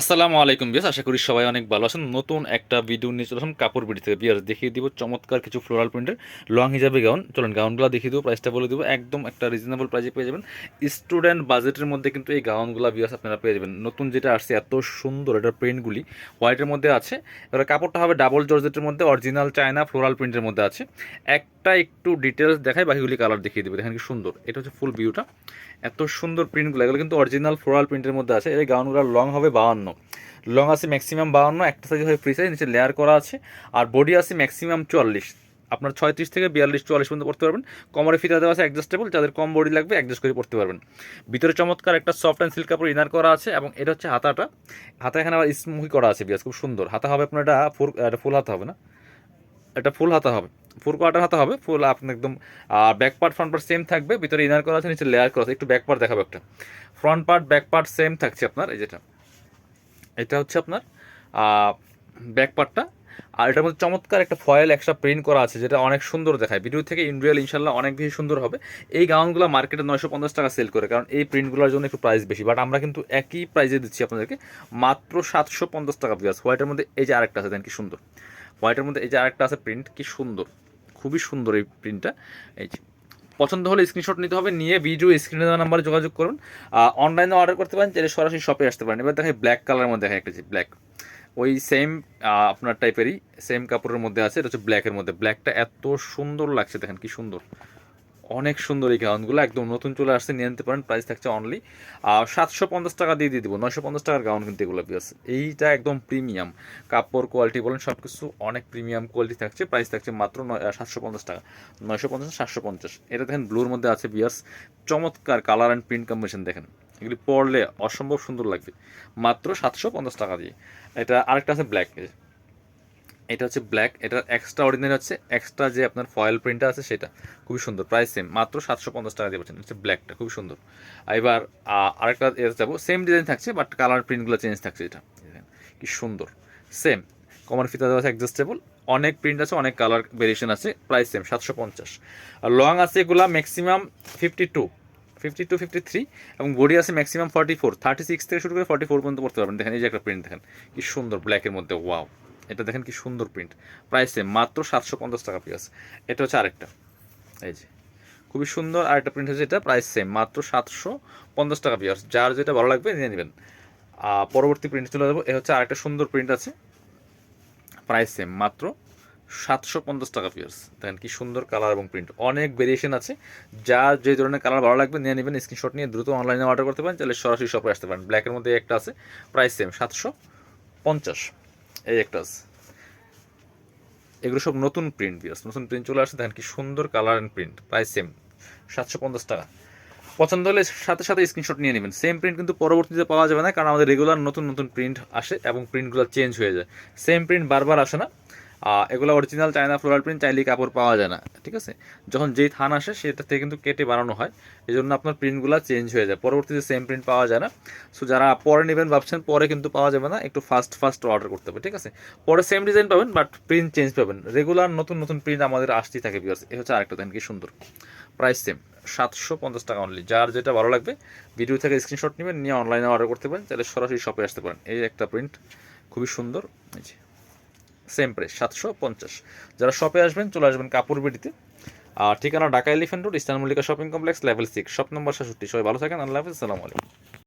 আসসালামু আলাইকুম বিয়াস আশা করি সবাই অনেক ভালো আছেন। নতুন একটা ভিডিও নিয়ে চলে আসলাম কাপড় বিড়ি থেকে বিয়াস দেখিয়ে দিব চমৎকার কিছু ফ্লোরাল প্রিন্টের লং হিসাবে গাউন চলুন গাউনগুলো দেখিয়ে দেবো প্রাইসটা বলে দেবো। একদম একটা রিজনেবল প্রাইসে পেয়ে যাবেন। স্টুডেন্ট বাজেটের মধ্যে কিন্তু এই গাউনগুলো বিয়াস আপনারা পেয়ে যাবেন। নতুন যেটা আসছে, এত সুন্দর এটার প্রিন্টগুলি হোয়াইটের মধ্যে আছে। এবার কাপড়টা হবে ডাবল জর্জেটের মধ্যে অরিজিনাল চায়না ফ্লোরাল প্রিন্টের মধ্যে আছে। একটা একটু ডিটেলস দেখায় বাকিগুলি কালার দেখিয়ে দেবে। দেখেন কি সুন্দর। এটা হচ্ছে ফুল ভিউটা এত সুন্দর প্রিন্টগুলো এগুলো কিন্তু অরিজিনাল ফ্লোরাল প্রিন্টের মধ্যে আছে। এই গাউনগুলো লং হবে বাউান্ন লং আছে ম্যাক্সিমাম বাউন্ন একটা সাইজ হয় ফ্রি সাইজ নিচে লেয়ার করা আছে। আর বডি আছে ম্যাক্সিমাম চুয়াল্লিশ। আপনার ছয়ত্রিশ থেকে বিয়াল্লিশ, চুয়াল্লিশ পর্যন্ত পড়তে পারবেন। কমরে ফিতা দেওয়া আছে অ্যাডজাস্টেবল যাদের কম বডি লাগবে অ্যাডজাস্ট করে পড়তে পারবেন। ভিতরে চমৎকার একটা সফট অ্যান্ড সিল্ক কাপড় ইনার করা আছে এবং এটা হচ্ছে হাতাটা। হাতা এখানে আবার স্মুহি করা আছে, বিয়াস, খুব সুন্দর। হাতা হবে আপনার এটা ফুল এটা ফুল হাতা হবে না? এটা ফুল হাতা হবে। ফুল কোয়ার্টার হাতা হবে ফুল আপনার একদম back part front part same থাকবে, ভিতরে ইনার করা আছে, নিচে লেয়ার করা আছে, একটু ব্যাক পার্ট দেখাবো একটা। Front part back part same থাকছে আপনার, এই যেটা। এটা হচ্ছে আপনার ব্যাক পার্টটা আর এটার মধ্যে চমৎকার একটা ফয়েল এক্সট্রা প্রিন্ট করা আছে, যেটা অনেক সুন্দর দেখায়। ভিডিও থেকে ইন্ডিয়াল ইনশাল্লাহ অনেক বেশি সুন্দর হবে। এই গাউনগুলো মার্কেটে নয়শো পঞ্চাশ টাকা সেল করে, কারণ এই প্রিন্টগুলোর জন্য একটু প্রাইস বেশি। বাট আমরা কিন্তু একই প্রাইসে দিচ্ছি আপনাদেরকে, মাত্র সাতশো পঞ্চাশ টাকা পিয়াজ হোয়াইটের মধ্যে এই যে আরেকটা আছে দেন কি সুন্দর। হোয়াইটের মধ্যে এই যে আরেকটা আছে প্রিন্ট কি সুন্দর। খুবই সুন্দর এই প্রিন্টটা এই যে, পছন্দ হলে স্ক্রিনশট নিতে হবে, নিয়ে ভিডিও স্ক্রিনে দেওয়া নাম্বারে যোগাযোগ করুন। অনলাইনে অর্ডার করতে পারেন, চাইলে সরাসরি শপে আসতে পারেন। এবার দেখায় ব্ল্যাক কালারের মধ্যে দেখা একটা যে ব্ল্যাক ওই সেম আপনার টাইপেরই সেম কাপড়ের মধ্যে আছে, এটা হচ্ছে ব্ল্যাকের মধ্যে। ব্ল্যাকটা এত সুন্দর লাগছে, দেখেন কি সুন্দর। অনেক সুন্দর এই গাউনগুলো। একদম নতুন চলে আসছে, নিয়ে নিতে পারেন প্রাইস থাকছে অনলি আর সাতশো পঞ্চাশ টাকা দিয়ে দিয়ে দিব, নয়শো পঞ্চাশ টাকার গাউন কিন্তু এগুলো পিয়াস এইটা একদম প্রিমিয়াম কাপড় কোয়ালিটি বলেন সব কিছু অনেক প্রিমিয়াম কোয়ালিটি থাকছে প্রাইস থাকছে মাত্র সাতশো পঞ্চাশ টাকা। নয়শো পঞ্চাশ, সাতশো পঞ্চাশ। এটা দেখেন ব্লুর মধ্যে আছে বিয়ার্স চমৎকার কালার অ্যান্ড প্রিন্ট কম্বিনেশন দেখেন। এগুলি পরলে অসম্ভব সুন্দর লাগবে। মাত্র সাতশো পঞ্চাশ টাকা দিয়ে। এটা আরেকটা আছে ব্ল্যাক এটা হচ্ছে ব্ল্যাক এটা এক্সট্রা অর্ডিনারি হচ্ছে এক্সট্রা যে আপনার ফয়েল প্রিন্টটা আছে সেটা। খুবই সুন্দর প্রাইস সেম মাত্র সাতশো পঞ্চাশ টাকা দিয়ে পাচ্ছেন, হচ্ছে ব্ল্যাকটা খুবই সুন্দর। এবার আরেকটা এর যাব সেম ডিজাইন থাকছে বাট কালার প্রিন্টগুলো চেঞ্জ থাকছে এটা। কি সুন্দর। সেম কমার ফিতা দেওয়া আছে অ্যাডজাস্টেবল অনেক প্রিন্ট আছে, অনেক কালার ভেরিয়েশন আছে প্রাইস সেম সাতশো পঞ্চাশ। আর লং আছে এগুলা maximum fifty two fifty two fifty three এবং বডি আছে maximum forty four thirty six থেকে শুরু করে ফর্টি ফোর পর্যন্ত পড়তে পারবেন। দেখেন, এই যে একটা প্রিন্ট দেখেন, কি সুন্দর ব্ল্যাকের মধ্যে ওয়াও এটা দেখেন কি সুন্দর প্রিন্ট প্রাইস মাত্র সাতশো পঞ্চাশ টাকা পিস এটা হচ্ছে আরেকটা। এই যে, খুবই সুন্দর আর একটা প্রিন্ট হচ্ছে এটা প্রাইস সেম মাত্র সাতশো পঞ্চাশ টাকা পিস যার যেটা ভালো লাগবে নিয়ে নেবেন। পরবর্তী প্রিন্ট চলে যাব, এ হচ্ছে আরেকটা সুন্দর প্রিন্ট আছে। প্রাইস সেম মাত্র সাতশো পঞ্চাশ টাকা পিয়ার্স দেখেন কি সুন্দর কালার এবং প্রিন্ট অনেক ভেরিয়েশন আছে। যা যে ধরনের কালার ভালো লাগবে নিয়ে নেবেন। স্ক্রিনশট নিয়ে দ্রুত অনলাইনে অর্ডার করতে পারেন। তাহলে সরাসরি শপে আসতে পারেন। ব্ল্যাকের মধ্যে একটা আছে। প্রাইস সেম সাতশো পঞ্চাশ। এই একটা আছে এগুলো সব নতুন প্রিন্ট বিয়ার্স নতুন প্রিন্ট চলে আসছে, দেখেন কি সুন্দর কালার অ্যান্ড প্রিন্ট প্রায় সেম সাতশো পঞ্চাশ টাকা। পছন্দ হলে সাথে সাথে স্ক্রিনশট নিয়ে নেবেন। সেম প্রিন্ট কিন্তু পরবর্তীতে পাওয়া যাবে না, কারণ আমাদের রেগুলার নতুন নতুন প্রিন্ট আসে এবং প্রিন্টগুলো চেঞ্জ হয়ে যায়। সেম প্রিন্ট বারবার আসে না। এগুলো অরিজিনাল চায়না ফ্লোরাল প্রিন্ট চাইলেই কাপড় পাওয়া যায় না, ঠিক আছে? যখন যেই থান আসে, সেটা থেকে কিন্তু কেটে বানানো হয় এই জন্য আপনার প্রিন্টগুলো চেঞ্জ হয়ে যায়। পরবর্তীতে সেম প্রিন্ট পাওয়া যায় না। সো যারা পরে নেবেন, ভাবছেন পরে কিন্তু পাওয়া যাবে না, একটু ফাস্ট ফাস্ট অর্ডার করতে হবে, ঠিক আছে? পরে সেম ডিজাইন পাবেন বাট প্রিন্ট চেঞ্জ পাবেন। রেগুলার নতুন নতুন প্রিন্ট আমাদের আসতেই থাকে বিকজ এ হচ্ছে আরেকটা দেখেন কি সুন্দর। প্রাইস সেম সাতশো পঞ্চাশ টাকা অনলি যার যেটা ভালো লাগবে ভিডিও থেকে স্ক্রিনশট নেবেন, নিয়ে অনলাইনে অর্ডার করতে পারেন তাহলে সরাসরি শপে আসতে পারেন। এই একটা প্রিন্ট খুবই সুন্দর। এই যে। সেম প্রাইস সাতশো পঞ্চাশ। যারা শপে আসবেন, চলে আসবেন কাপড় বিডিতে। আর ঠিকানা Dhaka elephant road ইস্তান Mallika shopping complex level six shop number সাতষট্টি সবাই ভালো থাকেন, আল্লাহ হাফিজ, আসসালামু আলাইকুম।